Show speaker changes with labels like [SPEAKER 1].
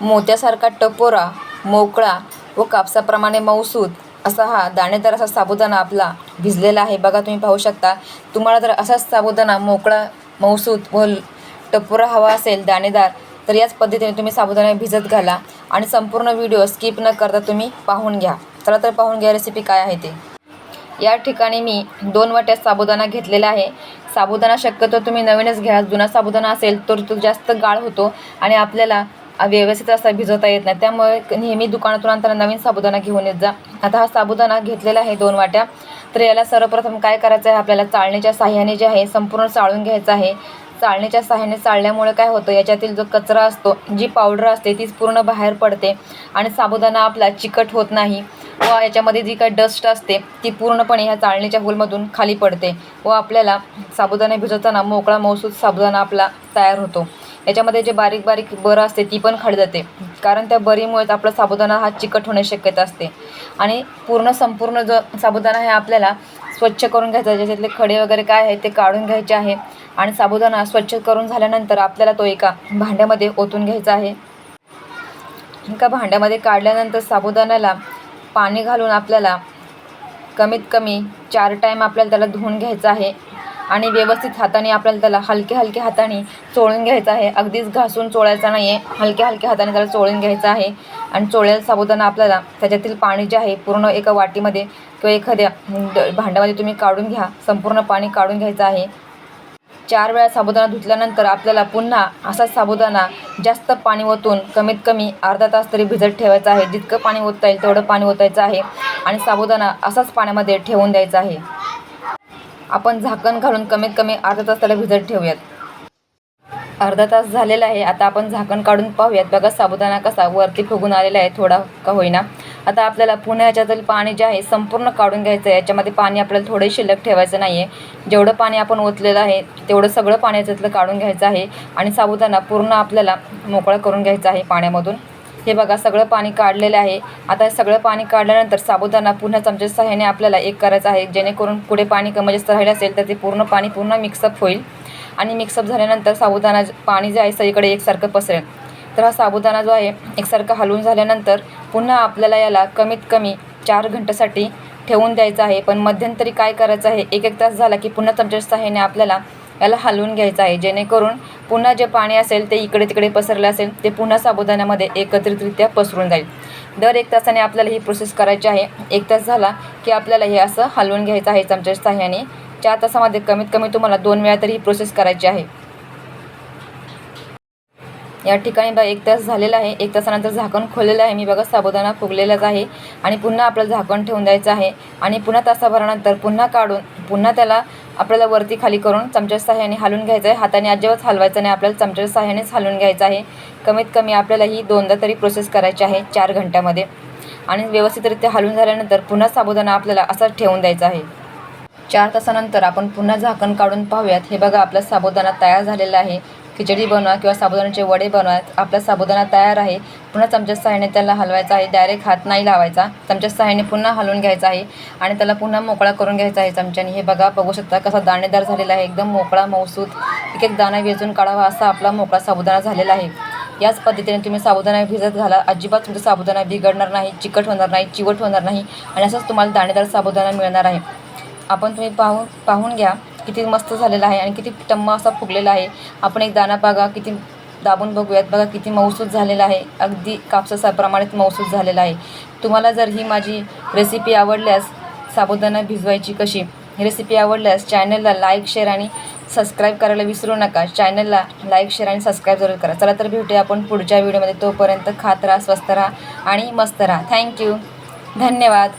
[SPEAKER 1] मोत्यासारखा टपोरा मोकळा व कापसाप्रमाणे मऊसूत असा हा दाणेदार असा साबुदाणा आपला भिजलेला आहे. बघा तुम्ही पाहू शकता. तुम्हाला जर असाच साबुदाणा मोकळा मऊसूत व टपोरा हवा असेल दाणेदार तर याच पद्धतीने तुम्ही साबुदाणा भिजत घाला आणि संपूर्ण व्हिडिओ स्किप न करता तुम्ही पाहून घ्या. चला तर पाहून घ्या रेसिपी काय आहे ते. या ठिकाणी मी दोन वाट्या साबुदाणा घेतलेला आहे. साबुदाणा शक्यतो तुम्ही नवीनच घ्या. जुना साबुदाणा असेल तर तो जास्त गाळ होतो आणि आपल्याला व्यवस्थित असा भिजवता येत नाही. त्यामुळे नेहमी दुकानातून आणताना नवीन साबुदाणा घेऊन येत जा. आता हा साबुदाणा घेतलेला आहे दोन वाट्या. तर याला सर्वप्रथम काय करायचं आहे? आपल्याला चाळणीच्या साह्याने जे आहे संपूर्ण चाळून घ्यायचं आहे. चाळणीच्या साह्याने चाळल्यामुळे काय होतं? याच्यातील जो कचरा असतो जी पावडर असते तीच पूर्ण बाहेर पडते आणि साबुदाणा आपला चिकट होत नाही व याच्यामध्ये जी काही डस्ट असते ती पूर्णपणे ह्या चाळणीच्या होलमधून खाली पडते व आपल्याला साबुदाणा भिजवताना मोकळा मौसूद साबुदाणा आपला तयार होतो. याच्यामध्ये जे बारीक बारीक बरं असते ती पण खाली जाते. कारण त्या बरीमुळेच आपला साबुदाणा हा चिकट होण्याची शक्यता असते. आणि पूर्ण संपूर्ण जो साबुदाणा आहे आपल्याला स्वच्छ करून घ्यायचा ज्याच्यातले खडे वगैरे काय आहे ते काढून घ्यायचे आहे. आणि साबुदाणा स्वच्छ करून झाल्यानंतर आपल्याला तो एका भांड्यामध्ये ओतून घ्यायचा आहे. एका भांड्यामध्ये काढल्यानंतर साबुदाण्याला पाणी घालून आपल्याला कमीत कमी चार टाईम आपल्याला त्याला धुवून घ्यायचं आहे. आणि व्यवस्थित हाताने आपल्याला त्याला हलक्या हलक्या हाताने चोळून घ्यायचं आहे. अगदीच घासून चोळायचा नाही आहे हलक्या हलक्या हाताने त्याला चोळून घ्यायचं आहे. आणि चोळ्याला साबुदाणा आपल्याला त्याच्यातील पाणी जे आहे पूर्ण एका वाटीमध्ये किंवा एखाद्या भांड्यामध्ये तुम्ही काढून घ्या. संपूर्ण पाणी काढून घ्यायचं आहे. चार वेळा साबुदाणा धुतल्यानंतर आपल्याला पुन्हा असाच साबुदाणा जास्त पाणी ओतून कमीत कमी अर्धा तास तरी भिजत ठेवायचा आहे. जितकं पाणी ओतता येईल तेवढं पाणी ओतायचं आहे. आणि साबुदाणा असाच पाण्यामध्ये ठेवून द्यायचा आहे. आपण झाकण घालून कमीत कमी अर्धा तास त्याला भिजत ठेवूयात. अर्धा तास झालेला आहे. आता आपण झाकण काढून पाहूयात. बघा साबुदाणा कसा वरती फुगून आलेला आहे. थोडा का होईना. आता आपल्याला पुन्हा याच्यातील पाणी जे आहे संपूर्ण काढून घ्यायचं आहे याच्यामध्ये पाणी आपल्याला थोडे शिल्लक ठेवायचं नाही आहे जेवढं पाणी आपण ओतलेलं आहे तेवढं सगळं पाणी याच्यातलं काढून घ्यायचं आहे. आणि साबुदाणा पूर्ण आपल्याला मोकळा करून घ्यायचा आहे पाण्यामधून. हे बघा सगळं पाणी काढलेलं आहे. आता सगळं पाणी काढल्यानंतर साबुदाणा पुन्हा चमच्या सहाय्याने आपल्याला एक करायचं आहे. जेणेकरून पुढे पाणी कमी जास्त राहिलं असेल तर ते पूर्ण पाणी पूर्ण मिक्सअप होईल. आणि मिक्सअप झाल्यानंतर साबुदाणा पाणी जे आहे सगळीकडे एकसारखं पसरेल. तर हा साबुदाणा जो आहे एकसारखा हलवून झाल्यानंतर पुन्हा आपल्याला याला कमीत कमी चार घंट्यासाठी ठेवून द्यायचं आहे. पण मध्यंतरी काय करायचं आहे? एक एक तास झाला की पुन्हा चमच्या सहाय्याने आपल्याला याला हलवून घ्यायचं आहे. जेणेकरून पुन्हा जे पाणी असेल ते इकडे तिकडे पसरलं असेल ते पुन्हा साबुदाण्यामध्ये एकत्रितरित्या पसरून जाईल. दर एक तासाने आपल्याला ही प्रोसेस करायची आहे. एक तास झाला की आपल्याला हे असं हलवून घ्यायचं आहे चमच्याच्या साह्याने चार तासामध्ये कमीत कमी तुम्हाला दोन वेळा तरी ही प्रोसेस करायची आहे. या ठिकाणी बघा एक तास झालेला आहे. एक तासानंतर झाकण खोललेलं आहे. मी बघा साबुदाणा फुगलेलाच आहे आणि पुन्हा आपलं झाकण ठेवून द्यायचं आहे. आणि पुन्हा तासाभरानंतर पुन्हा काढून पुन्हा त्याला आपल्याला वरती खाली करून चमच्या सहाय्याने हलवून घ्यायचं आहे. हाताने अजिबात हलवायचं नाही. आपल्याला चमच्याच्या सहाय्यानेच हलवून घ्यायचं आहे. कमीत कमी आपल्याला ही दोनदा तरी प्रोसेस करायची आहे चार घंट्यामध्ये. आणि व्यवस्थितरित्या हलवून झाल्यानंतर पुन्हा साबुदाणा आपल्याला असाच ठेवून द्यायचा आहे. चार तासानंतर आपण पुन्हा झाकण काढून पाहूयात. हे बघा आपला साबुदाणा तयार झालेला आहे. खिचडी बनवा किंवा साबुदाण्याचे वडे बनवा. आपला साबुदाणा तयार आहे. पुन्हा चमच्या सहाय्याने त्याला हलवायचा आहे. डायरेक्ट हात नाही लावायचा. चमच्या सहाय्याने पुन्हा हलवून घ्यायचा आहे आणि त्याला पुन्हा मोकळा करून घ्यायचा आहे चमच्याने. हे बघा बघू शकता कसा दाणेदार झालेला आहे. एकदम मोकळा मौसूद एक एक दाणा वेचून काढावा असा आपला मोकळा साबुदाणा झालेला आहे. याच पद्धतीने तुम्ही साबुदाणा भिजत घाला. अजिबात तुमचा साबुदाणा बिघडणार नाही चिकट होणार नाही चिवट होणार नाही आणि असंच तुम्हाला दाणेदार साबुदाणा मिळणार आहे. आपण तुम्ही पाहून पाहून घ्या. किती मस्त झालेला आहे आणि किती टम्मा असा फुगलेला आहे. आपण एक दाणा बघा किती दाबून बघूयात. बघा किती मौसूद झालेला आहे. अगदी कापसाप्रमाणेच मौसूद झालेला आहे. तुम्हाला जर ही माझी रेसिपी आवडल्यास साबुदाणा भिजवायची कशी? ही रेसिपी आवडल्यास चॅनलला लाईक शेअर आणि सबस्क्राईब करायला विसरू नका. चॅनलला लाईक शेअर आणि सबस्क्राईब जरूर करा. चला तर भेटूया आपण पुढच्या व्हिडिओमध्ये तोपर्यंत खात राहा स्वस्त राहा आणि मस्त राहा. थँक्यू धन्यवाद.